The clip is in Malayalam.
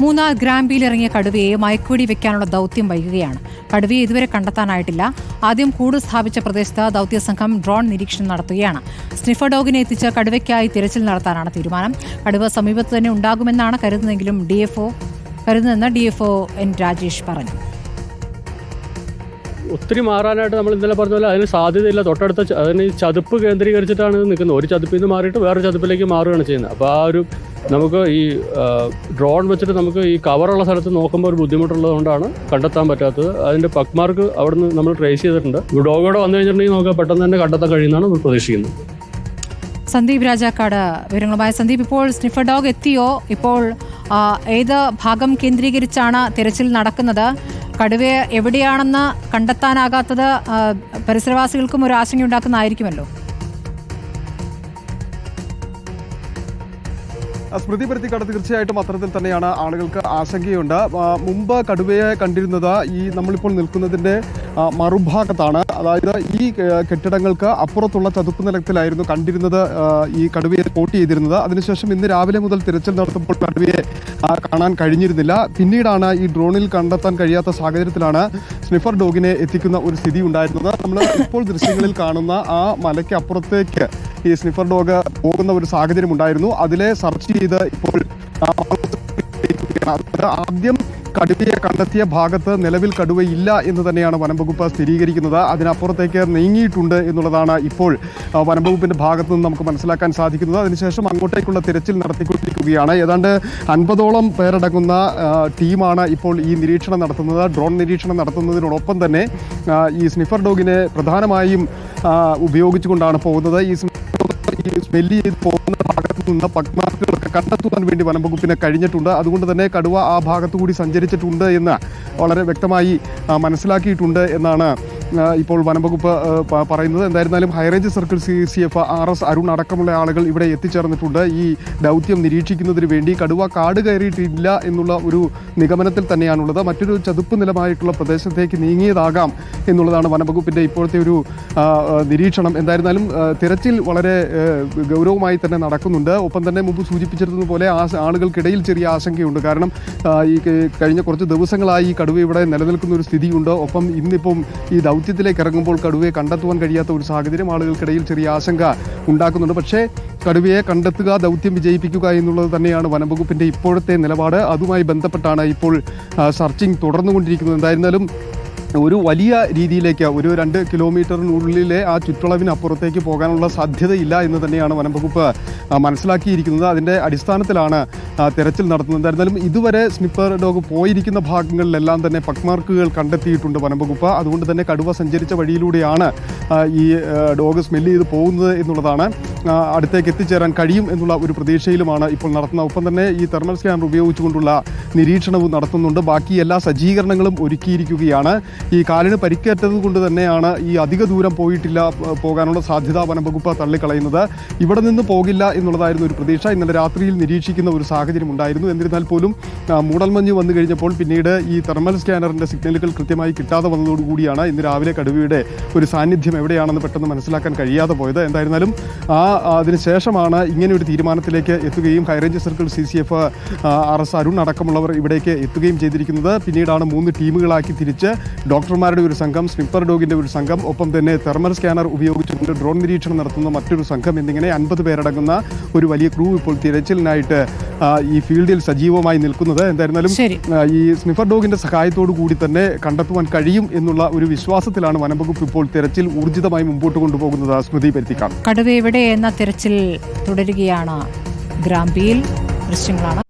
മൂന്നാർ ഗ്രാമ്പിയിൽ ഇറങ്ങിയ കടുവയെ മയക്കുവെടി വെക്കാനുള്ള ദൗത്യം വൈകുകയാണ്. കടുവയെ ഇതുവരെ കണ്ടെത്താനായിട്ടില്ല. ആദ്യം കൂട് സ്ഥാപിച്ച പ്രദേശത്ത് ദൗത്യ സംഘം ഡ്രോൺ നിരീക്ഷണം നടത്തുകയാണ്. സ്നിഫർ ഡോഗിനെ എത്തിച്ച് കടുവയ്ക്കായി തിരച്ചിൽ നടത്താനാണ് തീരുമാനം. കടുവ സമീപത്ത് തന്നെ ഉണ്ടാകുമെന്നാണ് കരുതുന്നതെങ്കിലും D F കരുതുന്നതെന്ന് D F O N Rajesh പറഞ്ഞു. ഒത്തിരി മാറാനായിട്ട് നമ്മൾ ഇന്നലെ പറഞ്ഞ പോലെ അതിന് സാധ്യതയില്ല. തൊട്ടടുത്ത അതിന് ചതുപ്പ് കേന്ദ്രീകരിച്ചിട്ടാണ് നിൽക്കുന്നത്. ഒരു ചതുപ്പിൽ നിന്ന് മാറിയിട്ട് വേറെ ചതുപ്പിലേക്ക് മാറുകയാണ് ചെയ്യുന്നത്. അപ്പോൾ ആ ഒരു നമുക്ക് ഈ ഡ്രോൺ വെച്ചിട്ട് നമുക്ക് ഈ കവറുള്ള സ്ഥലത്ത് നോക്കുമ്പോൾ ഒരു ബുദ്ധിമുട്ടുള്ളതുകൊണ്ടാണ് കണ്ടെത്താൻ പറ്റാത്തത്. അതിന്റെ പക്മാർക്ക് അവിടുന്ന് നമ്മൾ ട്രേസ് ചെയ്തിട്ടുണ്ട്. ഡോഗോടെ വന്നു കഴിഞ്ഞിട്ടുണ്ടെങ്കിൽ നമുക്ക് പെട്ടെന്ന് തന്നെ കണ്ടെത്താൻ കഴിയുന്നതാണ് നമ്മൾ പ്രതീക്ഷിക്കുന്നത്. സന്ദീപ് രാജാക്കാട് വിവരങ്ങളുമായി സന്ദീപ്. ഇപ്പോൾ സ്നിഫർ ഡോഗ് എത്തിയോ? ഇപ്പോൾ ഏത് ഭാഗം കേന്ദ്രീകരിച്ചാണ് തിരച്ചിൽ നടക്കുന്നത്? കടുവയെ എവിടെയാണെന്ന് കണ്ടെത്താനാകാത്തത് പരിസരവാസികൾക്കും ഒരു ആശങ്കയുണ്ടാക്കുന്നതായിരിക്കുമല്ലോ. സ്മൃതി പരുത്തിക്കാട് തീർച്ചയായിട്ടും അത്തരത്തിൽ തന്നെയാണ് ആളുകൾക്ക് ആശങ്കയുണ്ട്. മുമ്പ് കടുവയെ കണ്ടിരുന്നത് ഈ നമ്മളിപ്പോൾ നിൽക്കുന്നതിന്റെ മറുഭാഗത്താണ്. അതായത് ഈ കെട്ടിടങ്ങൾക്ക് അപ്പുറത്തുള്ള ചതുപ്പ് നിലത്തിലായിരുന്നു കണ്ടിരുന്നത് ഈ കടുവയെ പോട്ട് ചെയ്തിരുന്നത്. അതിനുശേഷം ഇന്ന് രാവിലെ മുതൽ തിരച്ചിൽ നടത്തുമ്പോൾ കടുവയെ കാണാൻ കഴിഞ്ഞിരുന്നില്ല. പിന്നീടാണ് ഈ ഡ്രോണിൽ കണ്ടെത്താൻ കഴിയാത്ത സാഹചര്യത്തിലാണ് സ്നിഫർ ഡോഗിനെ എത്തിക്കുന്ന ഒരു സ്ഥിതി ഉണ്ടായിരുന്നത്. നമ്മൾ ഇപ്പോൾ ദൃശ്യങ്ങളിൽ കാണുന്ന ആ മലയ്ക്ക് അപ്പുറത്തേക്ക് ഈ സ്നിഫർ ഡോഗ് പോകുന്ന ഒരു സാഹചര്യം ഉണ്ടായിരുന്നു. അതിലെ സെർച്ച് ചെയ്ത് ഇപ്പോൾ ആദ്യം കടുവയെ കണ്ടെത്തിയ ഭാഗത്ത് നിലവിൽ കടുവയില്ല എന്ന് തന്നെയാണ് വനംവകുപ്പ് സ്ഥിരീകരിക്കുന്നത്. അതിനപ്പുറത്തേക്ക് നീങ്ങിയിട്ടുണ്ട് എന്നുള്ളതാണ് ഇപ്പോൾ വനംവകുപ്പിന്റെ ഭാഗത്തു നിന്ന് നമുക്ക് മനസ്സിലാക്കാൻ സാധിക്കുന്നത്. അതിനുശേഷം അങ്ങോട്ടേക്കുള്ള തിരച്ചിൽ നടത്തിക്കൊണ്ടിരിക്കുകയാണ്. ഏതാണ്ട് അൻപതോളം പേരടങ്ങുന്ന ടീമാണ് ഇപ്പോൾ ഈ നിരീക്ഷണം നടത്തുന്നത്. ഡ്രോൺ നിരീക്ഷണം നടത്തുന്നതിനോടൊപ്പം തന്നെ ഈ സ്നിഫർ ഡോഗിനെ പ്രധാനമായും ഉപയോഗിച്ചുകൊണ്ടാണ് പോകുന്നത്. ഈ സ്മെല്ല് ചെയ്ത് പോകുന്ന ഭാഗത്ത് നിന്ന് പക്മാർക്കുകളൊക്കെ കണ്ടെത്തുവാൻ വേണ്ടി വനംവകുപ്പിന് കഴിഞ്ഞിട്ടുണ്ട്. അതുകൊണ്ട് തന്നെ കടുവ ആ ഭാഗത്തു കൂടി സഞ്ചരിച്ചിട്ടുണ്ട് എന്ന് വളരെ വ്യക്തമായി മനസ്സിലാക്കിയിട്ടുണ്ട് എന്നാണ് ഇപ്പോൾ വനംവകുപ്പ് പറയുന്നത് എന്തായിരുന്നാലും high range circle C C F R S Arun അടക്കമുള്ള ആളുകൾ ഇവിടെ എത്തിച്ചേർന്നിട്ടുണ്ട്. ഈ ദൗത്യം നിരീക്ഷിക്കുന്നതിന് വേണ്ടി കടുവ കാട് കയറിയിട്ടില്ല എന്നുള്ള ഒരു നിഗമനത്തിൽ തന്നെയാണുള്ളത്. മറ്റൊരു ചതുപ്പ് നിലമായിട്ടുള്ള പ്രദേശത്തേക്ക് നീങ്ങിയതാകാം എന്നുള്ളതാണ് വനംവകുപ്പിന്റെ ഇപ്പോഴത്തെ ഒരു നിരീക്ഷണം. എന്തായിരുന്നാലും തിരച്ചിൽ വളരെ ഗൗരവമായി തന്നെ നടക്കുന്നുണ്ട്. ഒപ്പം തന്നെ മുമ്പ് സൂചിപ്പിച്ചിരുന്നതുപോലെ ആ ആളുകൾക്കിടയിൽ ചെറിയ ആശങ്കയുണ്ട്. കാരണം ഈ കഴിഞ്ഞ കുറച്ച് ദിവസങ്ങളായി ഈ കടുവ ഇവിടെ നിലനിൽക്കുന്ന ഒരു സ്ഥിതിയുണ്ട്. ഒപ്പം ഇന്നിപ്പം ഈ ദൗത്യത്തിലേക്ക് ഇറങ്ങുമ്പോൾ കടുവയെ കണ്ടെത്തുവാൻ കഴിയാത്ത ഒരു സാഹചര്യം ആളുകൾക്കിടയിൽ ചെറിയ ആശങ്ക ഉണ്ടാക്കുന്നുണ്ട്. പക്ഷേ കടുവയെ കണ്ടെത്തുക ദൗത്യം വിജയിപ്പിക്കുക എന്നുള്ളത് തന്നെയാണ് വനംവകുപ്പിന്റെ ഇപ്പോഴത്തെ നിലപാട്. അതുമായി ബന്ധപ്പെട്ടാണ് ഇപ്പോൾ സർച്ചിങ് തുടർന്നുകൊണ്ടിരിക്കുന്നത്. എന്തായിരുന്നാലും ഒരു വലിയ രീതിയിലേക്ക് ഒരു രണ്ട് കിലോമീറ്ററിനുള്ളിലെ ആ ചുറ്റളവിനപ്പുറത്തേക്ക് പോകാനുള്ള സാധ്യതയില്ല എന്ന് തന്നെയാണ് വനംവകുപ്പ് വകുപ്പ് മനസ്സിലാക്കിയിരിക്കുന്നത്. അതിന്റെ അടിസ്ഥാനത്തിലാണ് തിരച്ചിൽ നടത്തുന്നത്. എന്തായിരുന്നാലും ഇതുവരെ സ്നിപ്പർ ഡോഗ് പോയിരിക്കുന്ന ഭാഗങ്ങളിലെല്ലാം തന്നെ പക്മാർക്കുകൾ കണ്ടെത്തിയിട്ടുണ്ട് വനംവകുപ്പ്. അതുകൊണ്ട് തന്നെ കടുവ സഞ്ചരിച്ച വഴിയിലൂടെയാണ് ഈ ഡോഗ് സ്മെല്ല് ചെയ്ത് പോകുന്നത് എന്നുള്ളതാണ്. അടുത്തേക്ക് എത്തിച്ചേരാൻ കഴിയും എന്നുള്ള ഒരു പ്രതീക്ഷയിലുമാണ് ഇപ്പോൾ നടത്തുന്നത്. ഒപ്പം തന്നെ ഈ തെർമൽ സ്കാനർ ഉപയോഗിച്ചുകൊണ്ടുള്ള നിരീക്ഷണവും നടത്തുന്നുണ്ട്. ബാക്കി എല്ലാ സജ്ജീകരണങ്ങളും ഒരുക്കിയിരിക്കുകയാണ്. ഈ കാലിന് പരിക്കേറ്റത് കൊണ്ട് തന്നെയാണ് ഈ അധിക ദൂരം പോയിട്ടില്ല പോകാനുള്ള സാധ്യത വനംവകുപ്പ് തള്ളിക്കളയുന്നത്. ഇവിടെ നിന്ന് പോകില്ല എന്നുള്ളതായിരുന്നു ഒരു പ്രതീക്ഷ. ഇന്നലെ രാത്രിയിൽ നിരീക്ഷിക്കുന്ന ഒരു സാഹചര്യം ഉണ്ടായിരുന്നു. എന്നിരുന്നാൽ പോലും മൂടൽമഞ്ഞ് വന്നു കഴിഞ്ഞപ്പോൾ പിന്നീട് ഈ തെർമൽ സ്കാനറിന്റെ സിഗ്നലുകൾ കൃത്യമായി കിട്ടാതെ വന്നതോടുകൂടിയാണ് ഇന്ന് രാവിലെ കടുവയുടെ ഒരു സാന്നിധ്യം എവിടെയാണെന്ന് പെട്ടെന്ന് മനസ്സിലാക്കാൻ കഴിയാതെ പോയത്. എന്തായിരുന്നാലും ആ അതിനുശേഷമാണ് ഇങ്ങനെ ഒരു തീരുമാനത്തിലേക്ക് എത്തുകയും high range circle C C F R S Arun അടക്കമുള്ളവർ ഇവിടേക്ക് എത്തുകയും ചെയ്തിരിക്കുന്നത്. പിന്നീടാണ് മൂന്ന് ടീമുകളാക്കി തിരിച്ച് ഡോക്ടർമാരുടെ ഒരു സംഘം സ്നിപ്പർ ഡോഗിന്റെ ഒരു സംഘം ഒപ്പം തന്നെ തെർമൽ സ്കാനർ ഉപയോഗിച്ചുകൊണ്ട് ഡ്രോൺ നിരീക്ഷണം നടത്തുന്ന മറ്റൊരു സംഘം എന്നിങ്ങനെ അൻപത് പേരടങ്ങുന്ന ഒരു വലിയ ക്രൂ ഇപ്പോൾ തിരച്ചിലിനായിട്ട് ഈ ഫീൽഡിൽ സജീവമായി നിൽക്കുന്നത്. എന്തായിരുന്നാലും ഈ സ്നിഫർ ഡോഗിന്റെ സഹായത്തോടു കൂടി തന്നെ കണ്ടെത്തുവാൻ കഴിയും എന്നുള്ള ഒരു വിശ്വാസത്തിലാണ് വനംവകുപ്പ് ഇപ്പോൾ തിരച്ചിൽ ഊർജിതമായി മുമ്പോട്ട് കൊണ്ടുപോകുന്നത്. സ്മൃതി പരുത്തിക്കാണ്. കടുവ എവിടെ എന്ന തിരച്ചിൽ തുടരുകയാണ്. ഗ്രാമ്പിയിൽ ദൃശ്യങ്ങളാണ്.